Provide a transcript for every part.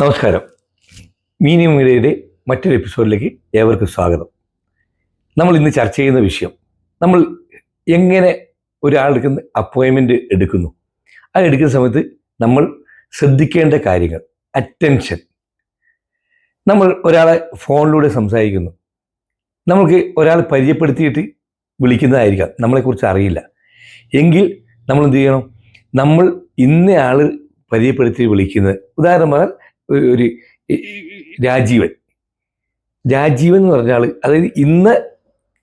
നമസ്കാരം. മീനിയം മീഡിയയുടെ മറ്റൊരു എപ്പിസോഡിലേക്ക് ഏവർക്കും സ്വാഗതം. നമ്മൾ ഇന്ന് ചർച്ച ചെയ്യുന്ന വിഷയം നമ്മൾ എങ്ങനെ ഒരാൾക്ക് അപ്പോയിൻമെന്റ് എടുക്കുന്നു. അത് എടുക്കുന്ന സമയത്ത് നമ്മൾ ശ്രദ്ധിക്കേണ്ട കാര്യങ്ങൾ അറ്റൻഷൻ നമ്മൾ ഒരാളെ ഫോണിലൂടെ സംസാരിക്കുന്നു. നമുക്ക് ഒരാൾ പരിചയപ്പെടുത്തിയിട്ട് വിളിക്കുന്നതായിരിക്കാം നമ്മളെക്കുറിച്ച് അറിയില്ല. എങ്കിൽ നമ്മൾ എന്ത് ചെയ്യണം? നമ്മൾ ഇന്നയാൾ പരിചയപ്പെടുത്തി വിളിക്കുന്നത് ഉദാഹരണം പറഞ്ഞാൽ ഒരു രാജീവൻ. രാജീവൻ എന്ന് പറഞ്ഞ പറഞ്ഞാൽ അതായത് ഇന്ന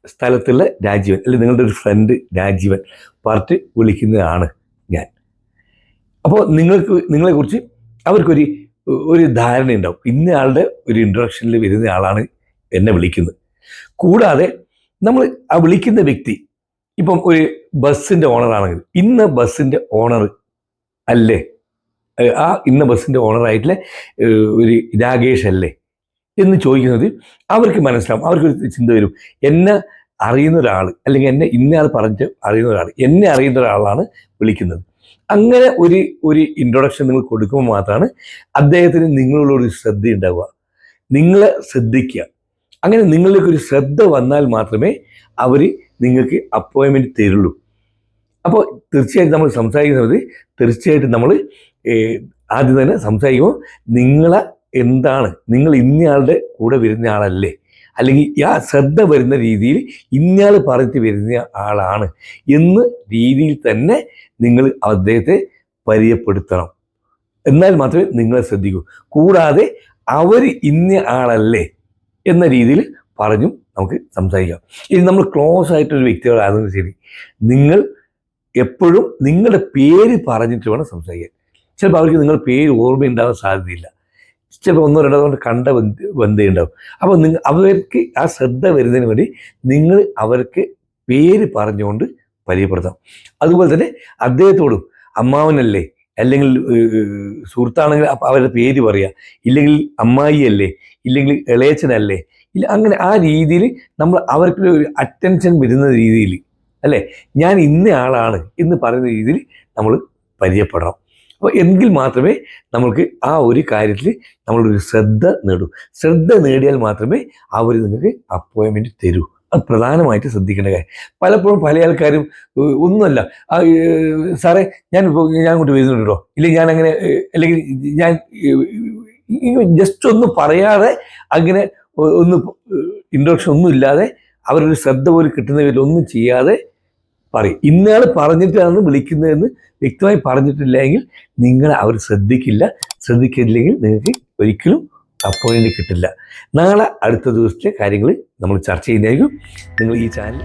സ്ഥലത്തുള്ള രാജീവൻ അല്ലെങ്കിൽ നിങ്ങളുടെ ഒരു ഫ്രണ്ട് രാജീവൻ പറഞ്ഞിട്ട് വിളിക്കുന്നതാണ് ഞാൻ. അപ്പോൾ നിങ്ങൾക്ക് നിങ്ങളെക്കുറിച്ച് അവർക്കൊരു ഒരു ധാരണ ഉണ്ടാവും ഇന്ന ആളുടെ ഒരു ഇൻട്രൊഡക്ഷനിൽ വരുന്ന ആളാണ് എന്നെ വിളിക്കുന്നത്. കൂടാതെ നമ്മൾ ആ വിളിക്കുന്ന വ്യക്തി ഇപ്പം ഒരു ബസ്സിന്റെ ഓണറാണെങ്കിൽ ഇന്ന ബസ്സിന്റെ ഓണർ അല്ലേ? ആ ഇന്ന ബസ്സിന്റെ ഓണറായിട്ടുള്ള ഒരു രാകേഷ് അല്ലേ എന്ന് ചോദിക്കുന്നത് അവർക്ക് മനസ്സിലാവും അവർക്കൊരു ചിന്ത വരും. എന്നെ അറിയുന്ന ഒരാൾ അല്ലെങ്കിൽ എന്നെ ഇന്നയാൾ പറഞ്ഞ് അറിയുന്ന ഒരാൾ എന്നെ അറിയുന്ന ഒരാളാണ് വിളിക്കുന്നത്. അങ്ങനെ ഒരു ഒരു ഇൻട്രൊഡക്ഷൻ നിങ്ങൾ കൊടുക്കുമ്പോൾ മാത്രമാണ് അദ്ദേഹത്തിന് നിങ്ങളുള്ള ഒരു ശ്രദ്ധ ഉണ്ടാവുക. നിങ്ങളെ ശ്രദ്ധിക്കുക. അങ്ങനെ നിങ്ങളിലേക്ക് ഒരു ശ്രദ്ധ വന്നാൽ മാത്രമേ അവർ നിങ്ങൾക്ക് അപ്പോയിൻമെന്റ് തരുള്ളൂ. അപ്പോൾ തീർച്ചയായിട്ടും നമ്മൾ സംസാരിക്കുന്നത് തീർച്ചയായിട്ടും നമ്മൾ ആദ്യം തന്നെ സംസാരിക്കുമ്പോൾ നിങ്ങൾ എന്താണ്? നിങ്ങൾ ഇന്നയാളുടെ കൂടെ വരുന്ന ആളല്ലേ? അല്ലെങ്കിൽ ആ ശ്രദ്ധ വരുന്ന രീതിയിൽ ഇന്നയാൾ പറഞ്ഞിട്ട് വരുന്ന ആളാണ് എന്ന് രീതിയിൽ തന്നെ നിങ്ങൾ അദ്ദേഹത്തെ പരിചയപ്പെടുത്തണം. എന്നാൽ മാത്രമേ നിങ്ങളെ ശ്രദ്ധിക്കൂ. കൂടാതെ അവർ ഇന്ന ആളല്ലേ എന്ന രീതിയിൽ പറഞ്ഞും നമുക്ക് സംസാരിക്കാം. ഇനി നമ്മൾ ക്ലോസ് ആയിട്ടൊരു വ്യക്തികളാണെന്ന് ശരി നിങ്ങൾ എപ്പോഴും നിങ്ങളുടെ പേര് പറഞ്ഞിട്ട് വേണം സംസാരിക്കാൻ. ചിലപ്പോൾ അവർക്ക് നിങ്ങൾ പേര് ഓർമ്മയുണ്ടാവാൻ സാധ്യതയില്ല. ചിലപ്പോൾ ഒന്നോ രണ്ടോ കൊണ്ട് കണ്ട ബന്ധയുണ്ടാവും. അപ്പോൾ നിങ്ങൾ അവർക്ക് ആ ശ്രദ്ധ വരുന്നതിന് വേണ്ടി നിങ്ങൾ അവർക്ക് പേര് പറഞ്ഞുകൊണ്ട് പരിചയപ്പെടുത്താം അതുപോലെ തന്നെ അദ്ദേഹത്തോടും അമ്മാവനല്ലേ? അല്ലെങ്കിൽ സുഹൃത്താണെങ്കിൽ അവരുടെ പേര് പറയുക ഇല്ലെങ്കിൽ അമ്മായി അല്ലേ? ഇല്ലെങ്കിൽ ഇളയച്ചനല്ലേ ഇല്ല അങ്ങനെ ആ രീതിയിൽ നമ്മൾ അവർക്ക് ഒരു അറ്റൻഷൻ വരുന്ന രീതിയിൽ അല്ലേ? ഞാൻ ഇന്ന ആളാണ് എന്ന് പറയുന്ന രീതിയിൽ നമ്മൾ പരിചയപ്പെടണം. അപ്പോൾ എങ്കിൽ മാത്രമേ നമുക്ക് ആ ഒരു കാര്യത്തിൽ നമ്മളൊരു ശ്രദ്ധ നേടൂ. ശ്രദ്ധ നേടിയാൽ മാത്രമേ അവർ നിങ്ങൾക്ക് അപ്പോയിൻമെന്റ് തരൂ. അത് പ്രധാനമായിട്ട് ശ്രദ്ധിക്കേണ്ട കാര്യം. പലപ്പോഴും പല ആൾക്കാരും ഒന്നുമല്ല. സാറേ ഞാൻ ഇപ്പോൾ ഞാൻ അങ്ങോട്ട് വരുന്നുണ്ടോ ഇല്ലെങ്കിൽ ഞാൻ അങ്ങനെ അല്ലെങ്കിൽ ഞാൻ ജസ്റ്റ് ഒന്ന് പറയാതെ അങ്ങനെ ഒന്ന് ഇൻട്രൊഡക്ഷൻ ഒന്നും ഇല്ലാതെ അവരൊരു ശ്രദ്ധ പോലും കിട്ടുന്നതിൽ ഒന്നും ചെയ്യാതെ പറയും. ഇന്നയാൾ പറഞ്ഞിട്ടാണ് വിളിക്കുന്നതെന്ന് വ്യക്തമായി പറഞ്ഞിട്ടില്ലെങ്കിൽ നിങ്ങൾ അവർ ശ്രദ്ധിക്കില്ല. ശ്രദ്ധിക്കില്ലെങ്കിൽ നിങ്ങൾക്ക് ഒരിക്കലും അപ്പോയിന്റ് കിട്ടില്ല. നാളെ അടുത്ത ദിവസത്തെ കാര്യങ്ങൾ നമ്മൾ ചർച്ച ചെയ്യുന്നതായിരിക്കും. നിങ്ങൾ ഈ ചാനൽ